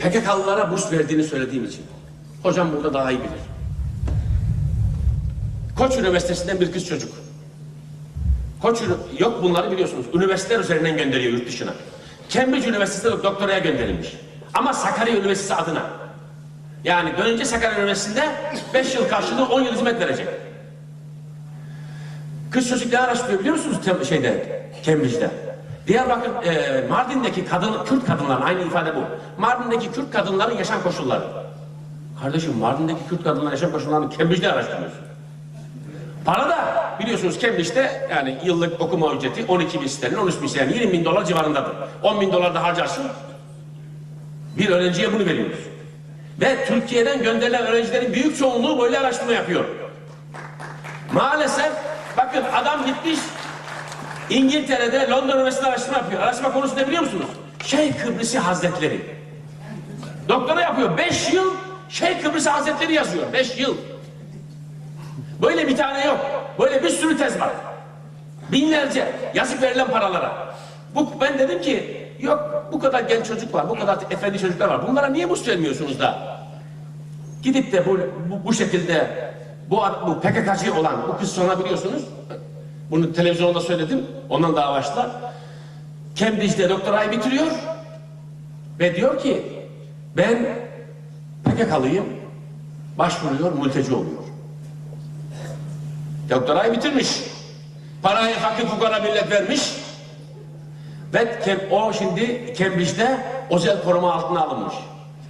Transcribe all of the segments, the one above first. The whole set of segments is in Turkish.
PKK'lılara burs verdiğini söylediğim için. Hocam burada daha iyi bilir. Koç Üniversitesi'nden bir kız çocuk. Koç yok bunları biliyorsunuz. Üniversiteler üzerinden gönderiyor yurt dışına. Cambridge Üniversitesi'nde doktoraya gönderilmiş. Ama Sakarya Üniversitesi adına. Yani dönünce Sakarya Üniversitesi'nde 5 yıl karşılığı 10 yıl hizmet verecek. Kız çocuk ne araştırıyor biliyor musunuz şeyde, Cambridge'de? Diyarbakır, e, Mardin'deki kadın, Kürt kadınların, aynı ifade bu. Mardin'deki Kürt kadınların yaşam koşulları. Kardeşim Mardin'deki Kürt kadınların yaşam koşullarını Cambridge'de araştırıyorsun. Para da biliyorsunuz Cambridge'de yani yıllık okuma ücreti 12 bin sterlin, 13 bin sterlin, 20 bin dolar civarındadır. 10 bin dolar da harcarsın. Bir öğrenciye bunu veriyoruz. Ve Türkiye'den gönderilen öğrencilerin büyük çoğunluğu böyle araştırma yapıyor. Maalesef bakın adam gitmiş İngiltere'de Londra Üniversitesi'nde araştırma yapıyor. Araştırma konusu ne biliyor musunuz? Şeyh Kıbrısı Hazretleri. Doktora yapıyor. Beş yıl Şeyh Kıbrısı Hazretleri yazıyor. Beş yıl. Böyle bir tane yok. Böyle bir sürü tez var. Binlerce yazık verilen paralara. Bu ben dedim ki yok bu kadar genç çocuk var, bu kadar efendi çocuklar var. Bunlara niye burs vermiyorsunuz da? Gidip de bu, bu, bu şekilde bu, bu PKK'cı olan bu kız sonra biliyorsunuz bunu televizyonda söyledim. Ondan daha başla. Cambridge'de doktorayı bitiriyor ve diyor ki ben PKK'lıyım başvuruyor mülteci oluyor. Doktorayı bitirmiş. Parayı fakir fukara millet vermiş. Ve o şimdi Cambridge'de özel koruma altına alınmış.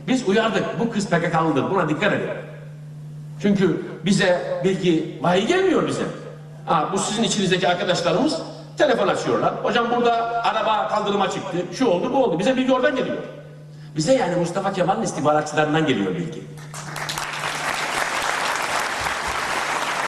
Biz uyardık. Bu kız PKK'lıdır. Buna dikkat edin. Çünkü bize bilgi vahiy gelmiyor bize. Ha, bu sizin içinizdeki arkadaşlarımız telefon açıyorlar. Hocam burada araba kaldırıma çıktı. Şu oldu bu oldu. Bize bilgi oradan geliyor. Bize yani Mustafa Kemal'in istihbaratçılarından geliyor bilgi.